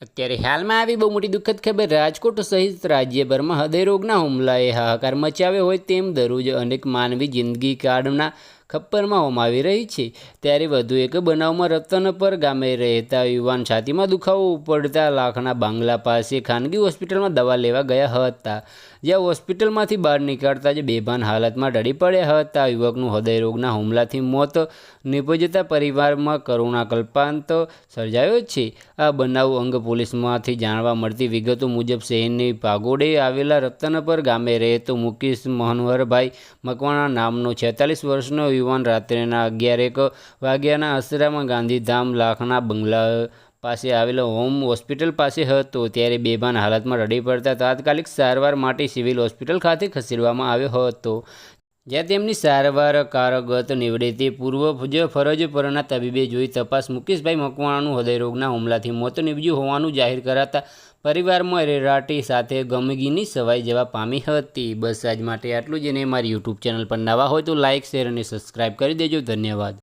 ત્યારે હાલમાં આવી બહુ મોટી દુઃખદ ખબર, રાજકોટ સહિત રાજ્યભરમાં હૃદયરોગના હુમલાએ હાહાકાર મચાવ્યો હોય તેમ દરરોજ અનેક માનવી જિંદગી કાળના ખપ્પરમાં હોમાવી રહી છે. ત્યારે વધુ એક બનાવમાં રતનપર ગામે રહેતા યુવાન છાતીમાં દુખાવો ઉપડતા લાખના બાંગલા પાસે ખાનગી હોસ્પિટલમાં દવા લેવા ગયા હતા. જ્યાં હોસ્પિટલમાંથી બહાર નીકળતા જ બેભાન હાલતમાં ઢળી પડ્યા હતા. યુવકનું હૃદયરોગના હુમલાથી મોત નિપજતા પરિવારમાં કરુણા કલ્પાંત સર્જાયો છે. આ બનાવ અંગ પોલીસમાંથી જાણવા મળતી વિગતો મુજબ શહેરની પાગોડે આવેલા રતનપર ગામે રહેતો મુકેશ મનોહરભાઈ મકવાણા નામનો છેતાલીસ વર્ષનો યુવાન રાત્રિના અગિયારેક વાગ્યાના અસરામાં ગાંધીધામ લાખના બંગલા પાસે આવેલો હોમ હોસ્પિટલ પાસે હતો. ત્યારે બેભાન હાલતમાં રડી પડતા તાત્કાલિક સારવાર માટે સિવિલ હોસ્પિટલ ખાતે ખસેડવામાં આવ્યો હતો. જ્યાં તેમની સારવાર, કારગત નીવડે તે પૂર્વ જ ફરજ પરના તબીબે જોઈ તપાસ મુકેશભાઈ મકવાણાનું હૃદયરોગના હુમલાથી મોત નીપજ્યું હોવાનું જાહેર કરાતા પરિવારમાં રેરાટી સાથે ગમગીની સવાઈ જવા પામી હતી. બસ આજ માટે આટલું જ અને મારી યુટ્યુબ ચેનલ પર નવા હોય તો લાઇક શેર અને સબસ્ક્રાઈબ કરી દેજો. ધન્યવાદ.